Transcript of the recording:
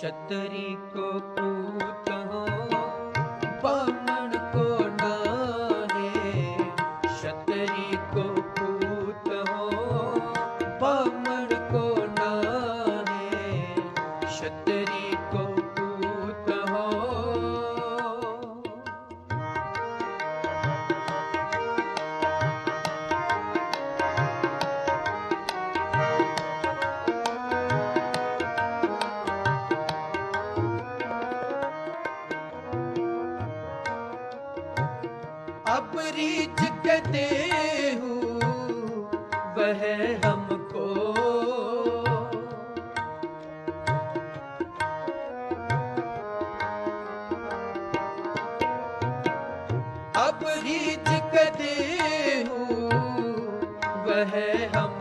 ਛਤਰੀ ਕੋ ਪੂਤ ਹੋ ਬਾਮਣ ਕੋ ਨਾਹੇ ਛਤਰੀ ਕੋ ਪੂਤ ਹੋ ਬਾਮਣ अपरी कहते हूँ वह हमको अपरी कहते हूँ वह हम